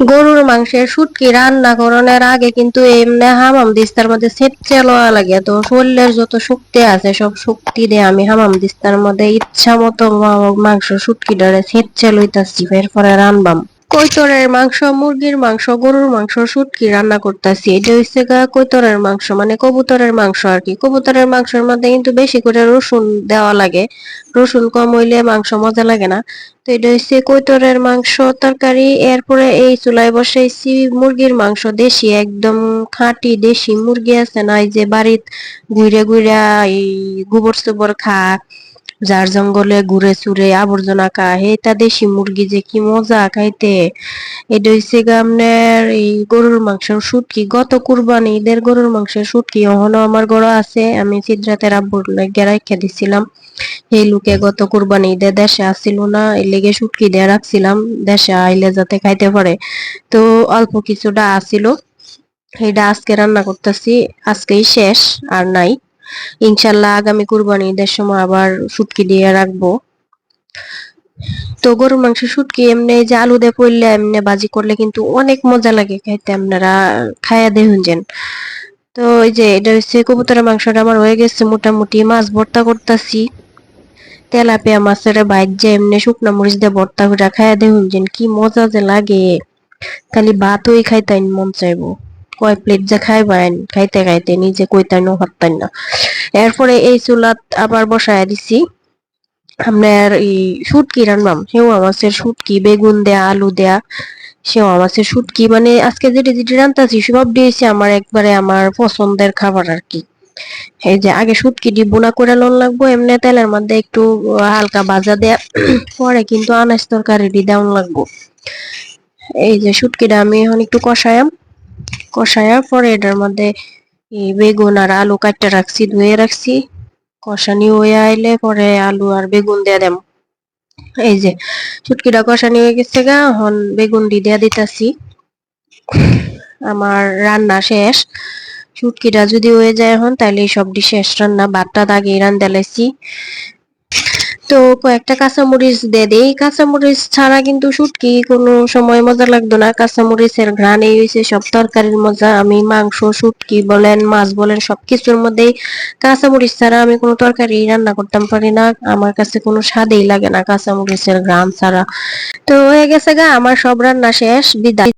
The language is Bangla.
গরুর মাংসের শুটকি রান্না করানোর আগে কিন্তু এমনি হামাম দিস্তার মধ্যে সেপচে লওয়া লাগে। তো শরীরের যত শক্তি আছে, সব শক্তি দিয়ে আমি হামাম দিস্তার মধ্যে ইচ্ছা মতো মাংস শুটকি ডারে সেপচে লইতাছি এরপরে রানবাম। কৈতরের মাংস, মুরগির মাংস, গরুর মাংস শুটকি রান্না করতেছি। এটা হচ্ছে গা কৈতরের মাংস মানে কবুতরের মাংস আর কি কবুতরের মাংসের মধ্যে কিন্তু বেশি করে রসুন দেওয়া লাগে। রসুন কম হইলে মাংস মজা লাগে না। তো এটা হচ্ছে কৈতরের মাংস তরকারি। এরপরে এই চুলায় বসাইছি মুরগির মাংস দেশি, একদম খাঁটি দেশি মুরগি আছে না, এই যে বাড়িত ঘুরে ঘুরে এই গোবর চোবর খা যার জঙ্গলে ঘুরে চুরে আবর্জনা খা এটা দেশি মুরগি যে কি মজা খাইতে। এটা হচ্ছে গা আপনার এই গরুর মাংসের শুটকি। গত কুরবানি ঈদের গরুর মাংসের শুটকি এখনও আমার গড়া আছে। আমি সিদ্রাতের আব্বুর লাগে রাখা দিছিলাম। এই লোকে গত কুরবানি ঈদে দেশে আসছিল না এই লেগে শুটকি দিয়ে রাখছিলাম। দেশে আইলে যাতে খাইতে পারে। তো অল্প কিছুটা আসিল এটা আজকে রান্না করতেছি। আজকেই শেষ, আর নাই। ইনশাল্লাহ আগামী কুরবানি ঈদের সময় আবার শুটকি দিয়ে রাখব। তো গরুর মাংস শুটকি এমনি যে আলু দিয়ে পড়লে এমনি বাজি করলে কিন্তু অনেক মজা লাগে খাইতে আপনারা খাইয়া দেখুন যেন। তো এই যে এটা হচ্ছে কবুতরের মাংসটা আমার হয়ে গেছে, মোটামুটি মাছ ভর্তা করতেছি। তেলাপিয়া মাছের বাইর যে এমনি শুকনা মরিচ দিয়ে ভর্তা করে খাইয়া দেখুন যেন কি মজা যে লাগে। খালি ভাত ওই খাইতাইন মন চাইব। কয় প্লেট যে খাইবেন খাইতে খাইতে নিজে কইতাইন হারতাইন না এরপরে এই চুলাত আবার বসায় দিছি। আপনার এই শুটকি রান্নাম, সেও মাছের শুটকি, বেগুন দেয়া, আলু দেয়া, সেও মাছের শুটকি। মানে আজকে যেটি যেটি রান্তাছি, সব দিয়েছি আমার একবারে আমার পছন্দের খাবার আর কি। এই যে আগে শুটকিটি বোনা করে লন লাগবো, এমনি তেলের মধ্যে একটু হালকা ভাজা দেয়া, পরে কিন্তু আনাজ তরকারি দেওয়ান লাগবো। এই যে শুটকিটা আমি এখন একটু কষায়াম। কষায়া পরে এটার মধ্যে এই বেগুন আর আলু কাটতে রাখছি, ধুয়ে রাখছি। কষানি হয়ে আইলে পরে আলু আর বেগুন দিয়ে দেম এই যে শুটকিটা কষানি হয়ে গেছে গা, এখন বেগুন দিয়া দিতাছি। আমার রান্না শেষ। শুটকিটা যদি হয়ে যায় এখন তাহলে সবটি শেষ। রান্না ভাতটা আগে রান্না লাইছি তো কয়েকটা কাঁচামরিচ দিয়ে দেই। কাঁচামরিচ ছাড়া কিন্তু শুটকি কোনো সময় মজা লাগতো না। কাঁচামরিচের ঘ্রাণ এই হয়েছে সব তরকারির মজা। আমি মাংস, শুটকি বলেন, মাছ বলেন সবকিছুর মধ্যেই কাঁচামরিচ ছাড়া আমি কোনো তরকারি রান্না করতাম পারি না। আমার কাছে কোনো স্বাদেই লাগে না কাঁচামরিচের ঘ্রাণ ছাড়া। তো হয়ে গেছে গা, আমার সব রান্না শেষ। বিদায়।